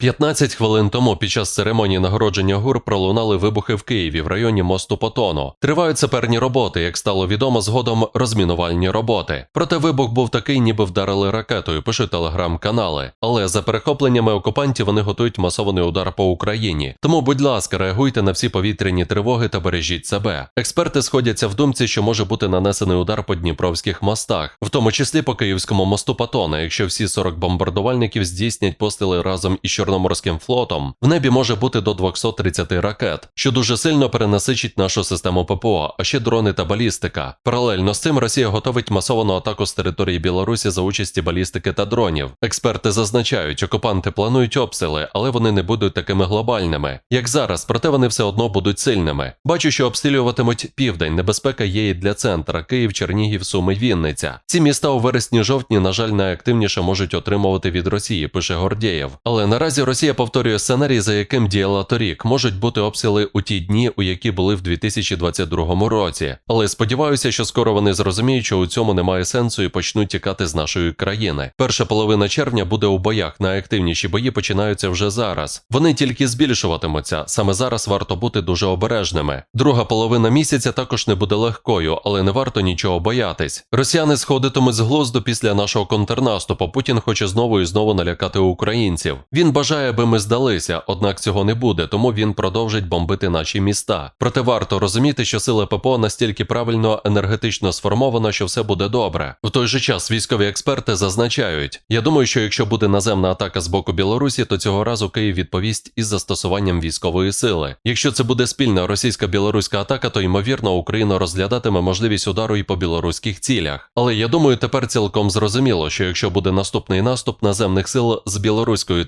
15 хвилин тому під час церемонії нагородження ГУР пролунали вибухи в Києві в районі мосту Потоно. Тривають саперні роботи, як стало відомо згодом розмінувальні роботи. Проте вибух був такий, ніби вдарили ракетою, пишуть телеграм-канали. Але за перехопленнями окупантів вони готують масований удар по Україні. Тому, будь ласка, реагуйте на всі повітряні тривоги та бережіть себе. Експерти сходяться в думці, що може бути нанесений удар по дніпровських мостах, в тому числі по Київському мосту Патона, якщо всі 40 бомбардувальників здійснять постріли разом із Чорноморським флотом, в небі може бути до 230 ракет, що дуже сильно перенасичить нашу систему ППО, а ще дрони та балістика. Паралельно з цим Росія готовить масовану атаку з території Білорусі за участі балістики та дронів. Експерти зазначають, окупанти планують обстріли, але вони не будуть такими глобальними, як зараз, проте вони все одно будуть сильними. Бачу, що обстрілюватимуть південь. Небезпека є і для центра Київ, Чернігів, Суми, Вінниця. Ці міста у вересні-жовтні, на жаль, найактивніше можуть отримувати від Росії, пише Гордєєв. Але наразі Росія повторює сценарій, за яким діяла торік. Можуть бути обстріли у ті дні, у які були в 2022 році. Але сподіваюся, що скоро вони зрозуміють, що у цьому немає сенсу і почнуть тікати з нашої країни. Перша половина червня буде у боях. Найактивніші бої починаються вже зараз. Вони тільки збільшуватимуться. Саме зараз варто бути дуже обережними. Друга половина місяця також не буде легкою, але не варто нічого боятись. Росіяни сходитимуть з глузду після нашого контрнаступу. Путін хоче знову і знову налякати українців. Він бажає, аби ми здалися, однак цього не буде, тому він продовжить бомбити наші міста. Проте варто розуміти, що сила ППО настільки правильно енергетично сформована, що все буде добре. В той же час військові експерти зазначають: я думаю, що якщо буде наземна атака з боку Білорусі, то цього разу Київ відповість із застосуванням військової сили. Якщо це буде спільна російсько-білоруська атака, то ймовірно Україна розглядатиме можливість удару і по білоруських цілях. Але я думаю, тепер цілком зрозуміло, що якщо буде наступний наступ наземних сил з білоруської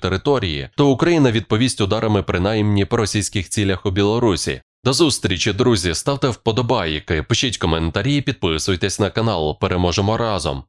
території, то Україна відповість ударами принаймні по російських цілях у Білорусі. До зустрічі, друзі, ставте вподобайки, пишіть коментарі, підписуйтесь на канал. Переможемо разом.